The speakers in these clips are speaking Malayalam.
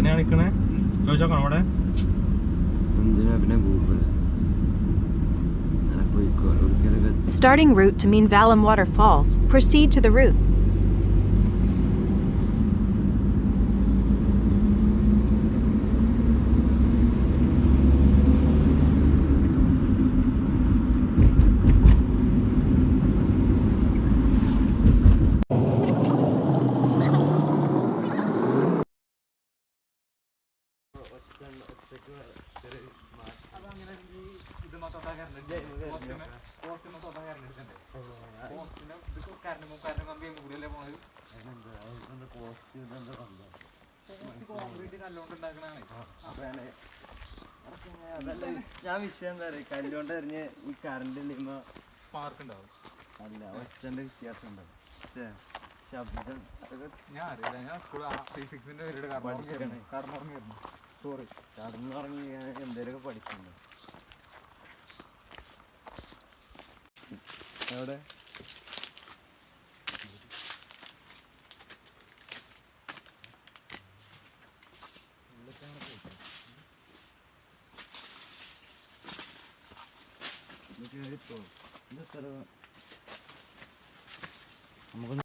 തന്നെ കാണിക്കണേ ചോദിച്ചോക്കണം അവിടെ എന്തിനാ പിന്നെ ഗൂഗിൾ പോയിക്കോ എവിടേക്കൊക്കെ Starting route to Meanvalim Waterfalls. Proceed to the route. ഞാൻ വിഷയം എന്താ പറയുക കല്ലുകൊണ്ട് എറിഞ്ഞ് ഈ കറണ്ട് ഇല്ലുമ്പോ പാർക്ക് ഉണ്ടാവും അല്ല ഒച്ചന്റെ വ്യത്യാസം ഉണ്ടാവും ശബ്ദം. ഞാൻ അറിയില്ല. ഞാൻ സ്കൂൾ ഫിസിക്സിന്റെ പേരുടെ സോറി കടന്നിറങ്ങി ഞാൻ എന്തേലൊക്കെ പഠിച്ചിട്ടുണ്ട്. എവിടെ? നമുക്കൊന്ന്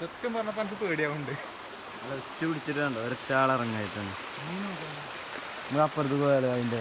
സത്യം പറഞ്ഞപ്പോ എനിക്ക് പേടിയാവുന്നുണ്ട്. അത് ഉച്ച പിടിച്ചിട്ട് കണ്ടോ? ഒരൊറ്റ ആളിറങ്ങായിട്ടുണ്ട് അപ്പുറത്ത് പോയാലോ അതിന്റെ?